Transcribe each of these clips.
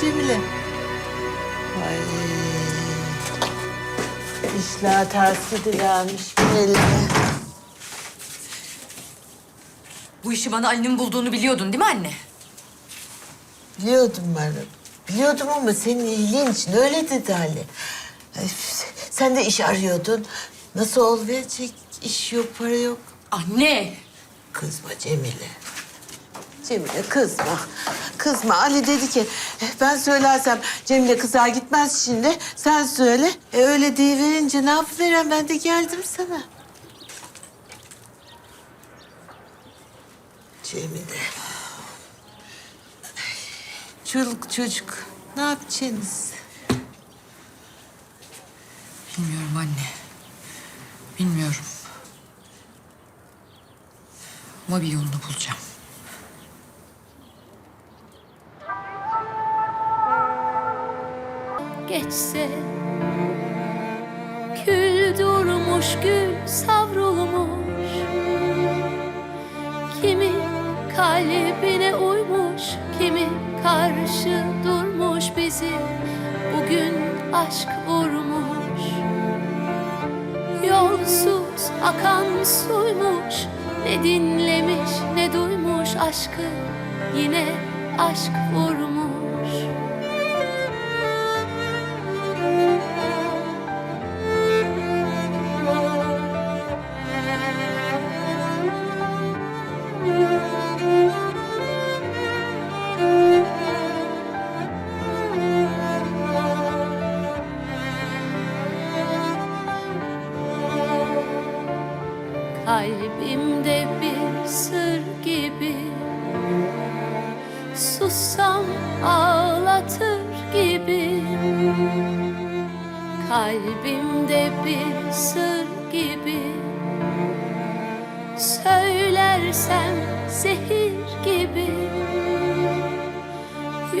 Cemile. Ay. İşler ters gidivermiş belli. Bu işi bana Ali'nin bulduğunu biliyordun değil mi anne? Biliyordum ben. Biliyordum ama senin iyiliğin için öyle dedi Ali. Sen de iş arıyordun. Nasıl olacak? İş yok, para yok. Anne! Kızma Cemile. Cemile kızma. Kızma. Ali dedi ki ben söylersem Cemile kızar gitmez şimdi. Sen söyle. E öyle verince ne yapıveren ben de geldim sana. Cemile. Çoluk çocuk. Ne yapacaksınız? Bilmiyorum anne. Bilmiyorum. Ama bir yolunu bulacağım. Geçse. Kül durmuş gül savrulmuş. Kimi kalbine uymuş Kimi karşı durmuş bizi. Bugün aşk vurmuş. Yolsuz akan suymuş. Ne dinlemiş ne duymuş aşkı. Yine aşk vurmuş Kalbimde bir sır gibi Sussam ağlatır gibi Kalbimde bir sır gibi Söylersem zehir gibi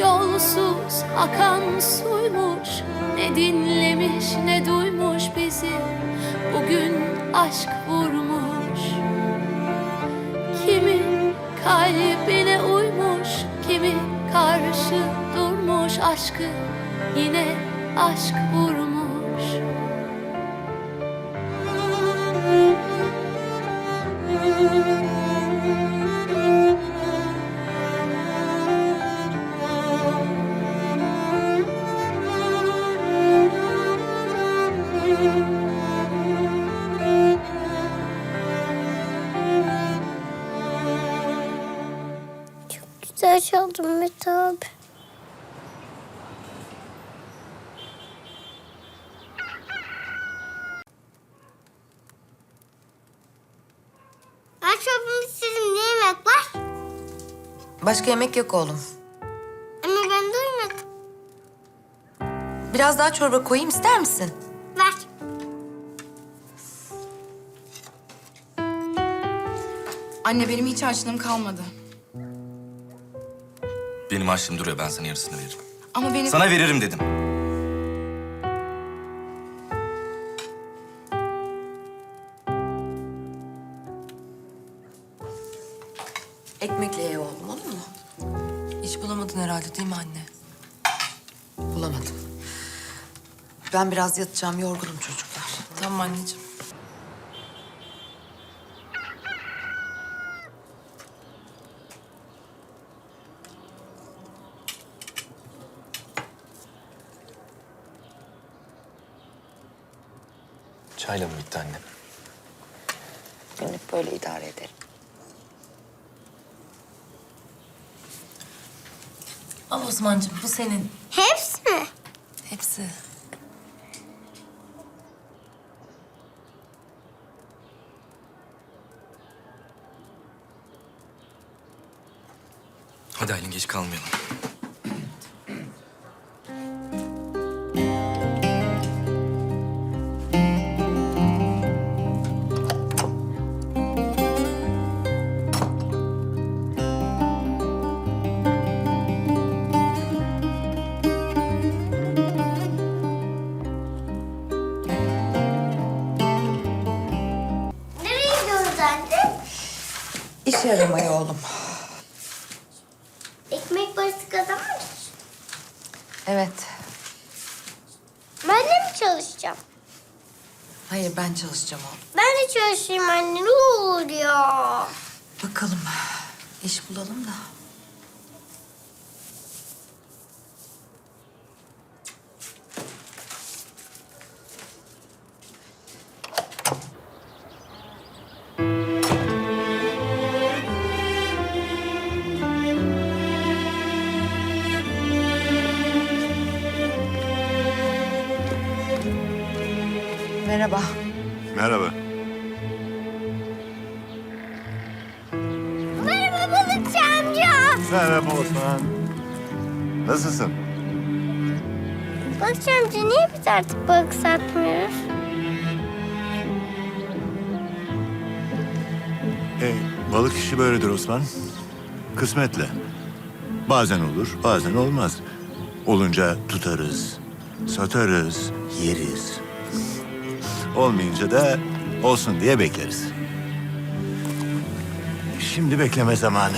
Yolsuz akan suymuş Ne dinlemiş ne duymuş bizi. Bugün aşk karşı durmuş aşkı. Yine aşk vurmuş Güzel çaldın Mete abi. Ben çorbanı istedim. Ne yemek var? Başka yemek yok oğlum. Ama ben duymadım. Biraz daha çorba koyayım ister misin? Ver. Anne benim hiç harçlığım kalmadı. Benim harçlığım duruyor. Ben sana yarısını veririm. Ama benim... Sana veririm dedim. Ekmekle ye oğlum olur mu? Hiç bulamadın herhalde değil mi anne? Bulamadım. Ben biraz yatacağım. Yorgunum çocuklar. Tamam anneciğim. Çayla mı bitti anne? Günlük böyle idare ederim. Al Osman'cığım bu senin. Hepsi mi? Hepsi. Hadi Aylin geç kalmayalım. İş aramaya oğlum. Ekmek parası kazanmak için. Evet. Ben de mi çalışacağım? Hayır ben çalışacağım oğlum. Ben de çalışayım anne ne olur ya. Bakalım. İş bulalım da. Merhaba. Merhaba balıkçı amca. Merhaba Osman. Nasılsın? Balıkçı amca niye biz artık balık satmıyoruz? E, balık işi böyledir Osman. Kısmetle. Bazen olur, bazen olmaz. Olunca tutarız, satarız, yeriz. Olmayınca da olsun diye bekleriz. Şimdi bekleme zamanı.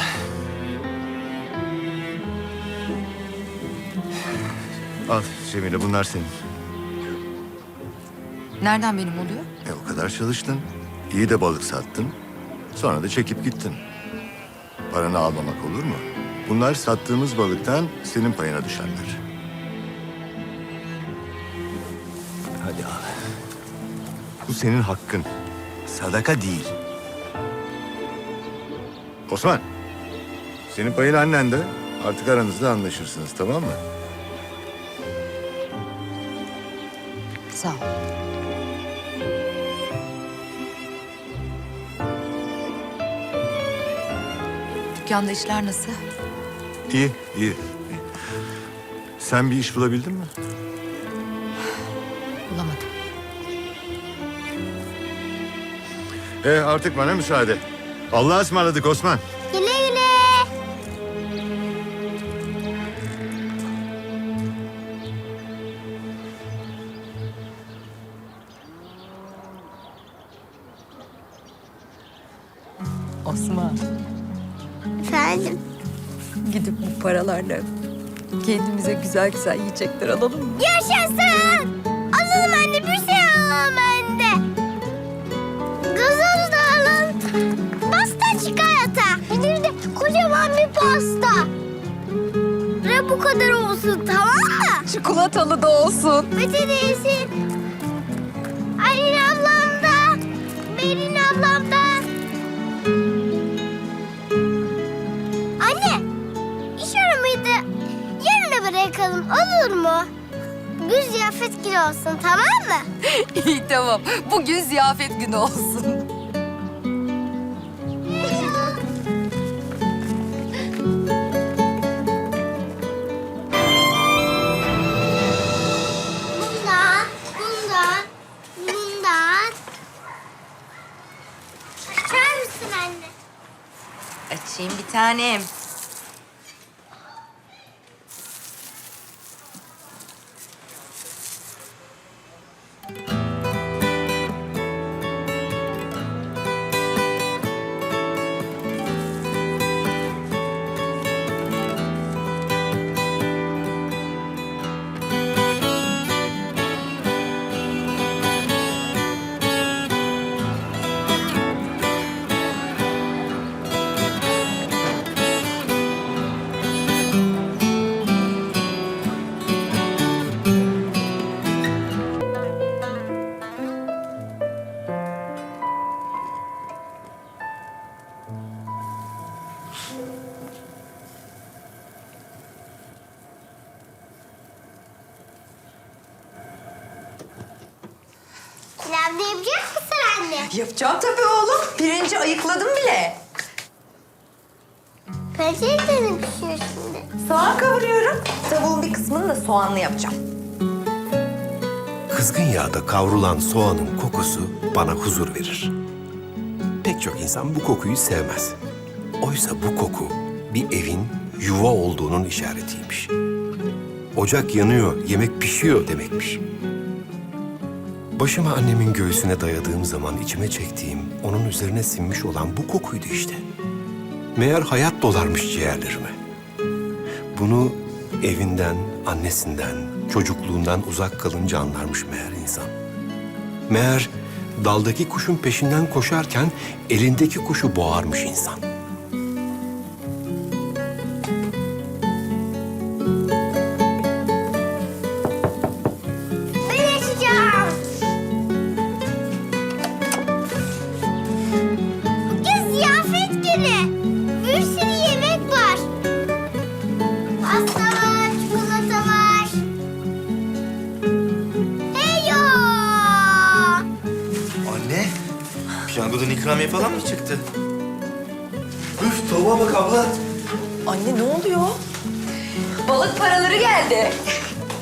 Al Cemile bunlar senin. Nereden benim oluyor? E, o kadar çalıştın. iyi de balık sattın. Sonra da çekip gittin. Paranı almamak olur mu? Bunlar sattığımız balıktan senin payına düşenler. Hadi al. Bu senin hakkın. Sadaka değil. Osman. Senin payın annende. Artık aranızda anlaşırsınız tamam mı? Sağ ol. Dükkanda işler nasıl? İyi. iyi. Sen bir iş bulabildin mi? E artık bana müsaade. Allah'a ısmarladık Osman. Güle güle. Osman. Efendim. Gidip bu paralarla kendimize güzel güzel yiyecekler alalım mı? Yaşasın. Alalım anne bir şey bu kadar olsun tamam mı? Çikolatalı da olsun. Mete de yesin. Aylin ablam da. Berin ablam da. Anne, iş aramayı da yarına bırakalım olur mu? Güz ziyafet günü olsun tamam mı? İyi tamam. Bugün ziyafet günü olsun. Tanem. Pilav da yapacak mısın anne? Yapacağım tabii oğlum. Pirinci ayıkladım bile. Pencere mi pişiyor şimdi? Soğan kavuruyorum. Tavuğun bir kısmını da soğanlı yapacağım. Kızgın yağda kavrulan soğanın kokusu bana huzur verir. Pek çok insan bu kokuyu sevmez. Oysa bu koku bir evin yuva olduğunun işaretiymiş. Ocak yanıyor, yemek pişiyor demekmiş. Başımı annemin göğsüne dayadığım zaman içime çektiğim, onun üzerine sinmiş olan bu kokuydu işte. Meğer hayat dolarmış ciğerlerime. Bunu Evinden, annesinden, çocukluğundan uzak kalınca anlarmış meğer insan. Meğer daldaki kuşun peşinden koşarken elindeki kuşu boğarmış insan. İkramiye falan mı çıktı? Üf, tavuğa bak abla. Anne ne oluyor? Balık paraları geldi.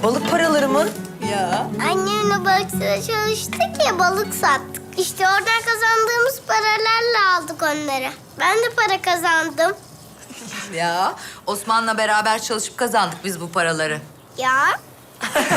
Balık paraları mı? Ya. Annemle balıkçıda çalıştık ya balık sattık. İşte oradan kazandığımız paralarla aldık onları. Ben de para kazandım. Ya Osman'la beraber çalışıp kazandık biz bu paraları. Ya